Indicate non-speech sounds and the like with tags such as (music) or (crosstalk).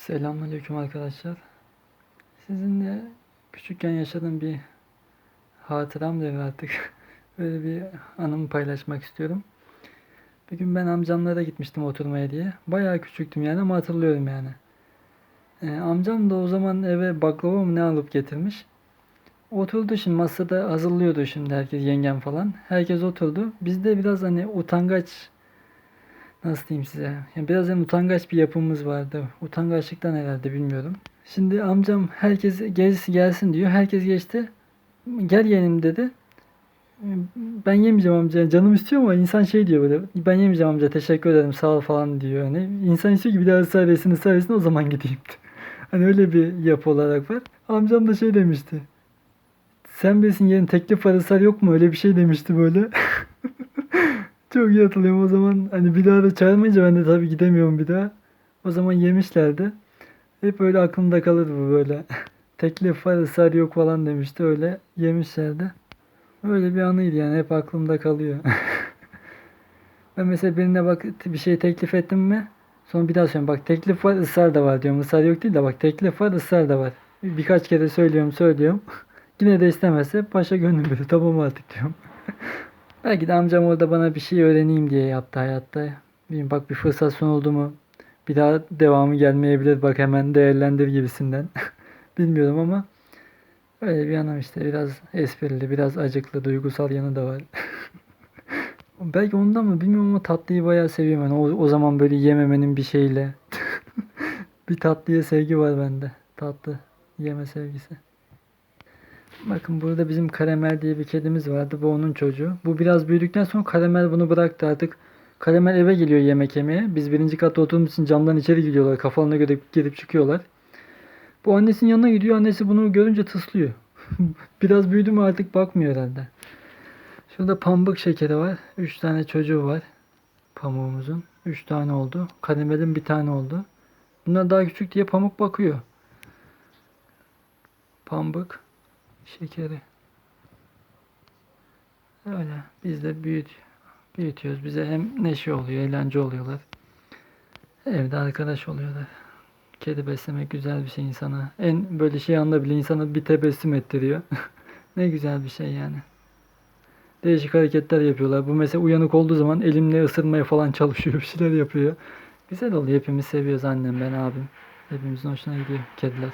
Selamünaleyküm arkadaşlar. Sizinle küçükken yaşadığım bir hatıram var artık. (laughs) Böyle bir anımı paylaşmak istiyorum. Bir gün ben amcamlara gitmiştim oturmaya diye. Bayağı küçüktüm yani ama hatırlıyorum yani. Ee, amcam da o zaman eve baklava mı ne alıp getirmiş. Oturdu şimdi masada hazırlıyordu şimdi herkes yengem falan. Herkes oturdu. Bizde biraz hani utangaç nasıl diyeyim size? Yani biraz yani utangaç bir yapımız vardı. Utangaçlıktan herhalde bilmiyorum. Şimdi amcam herkes gerisi gelsin diyor. Herkes geçti. Gel yeğenim dedi. Ben yemeyeceğim amca. Canım istiyor ama insan şey diyor böyle. Ben yemeyeceğim amca. Teşekkür ederim. Sağ ol falan diyor. Hani insan istiyor ki bir daha ısrar etsin ısrar etsin o zaman gideyim. (laughs) Hani öyle bir yapı olarak var. Amcam da şey demişti. Sen bilirsin yeğen teklif var ısrar yok mu? Öyle bir şey demişti böyle. (laughs) Çok iyi hatırlıyorum o zaman hani bir daha da çağırmayınca ben de tabii gidemiyorum bir daha. O zaman yemişlerdi. Hep öyle aklımda kalır bu böyle. (laughs) Teklif var ısrar yok falan demişti öyle yemişlerdi. Öyle bir anıydı yani hep aklımda kalıyor. (laughs) ben mesela birine bak bir şey teklif ettim mi sonra bir daha söylüyorum bak teklif var ısrar da var diyorum. Israr yok değil de bak teklif var ısrar da var. Birkaç kere söylüyorum söylüyorum. (laughs) Yine de istemezse paşa gönlüm bilir tamam artık diyorum. Belki de amcam orada bana bir şey öğreneyim diye yaptı hayatta. Bilmiyorum, bak bir fırsat son oldu mu bir daha devamı gelmeyebilir bak hemen değerlendir gibisinden. (laughs) Bilmiyorum ama öyle bir anlam işte biraz esprili biraz acıklı duygusal yanı da var. (laughs) Belki ondan mı bilmiyorum ama tatlıyı bayağı seviyorum. Yani o, o zaman böyle yememenin bir şeyle. (laughs) bir tatlıya sevgi var bende. Tatlı yeme sevgisi. Bakın burada bizim Karamel diye bir kedimiz vardı. Bu onun çocuğu. Bu biraz büyüdükten sonra Karamel bunu bıraktı artık. Karamel eve geliyor yemek yemeye. Biz birinci katta oturduğumuz için camdan içeri gidiyorlar. Kafalarına göre girip çıkıyorlar. Bu annesinin yanına gidiyor. Annesi bunu görünce tıslıyor. (laughs) biraz büyüdü mü artık bakmıyor herhalde. Şurada pambık şekeri var. 3 tane çocuğu var. Pamuğumuzun. 3 tane oldu. Karamelin bir tane oldu. Bunlar daha küçük diye pamuk bakıyor. Pambık şekeri. Öyle. Biz de büyüt, büyütüyoruz. Bize hem neşe oluyor, eğlence oluyorlar. Evde arkadaş oluyorlar. Kedi beslemek güzel bir şey insana. En böyle şey anda bile insana bir tebessüm ettiriyor. (laughs) ne güzel bir şey yani. Değişik hareketler yapıyorlar. Bu mesela uyanık olduğu zaman elimle ısırmaya falan (laughs) çalışıyor. Bir şeyler yapıyor. Güzel oluyor. Hepimiz seviyoruz annem, ben, abim. Hepimizin hoşuna gidiyor kediler.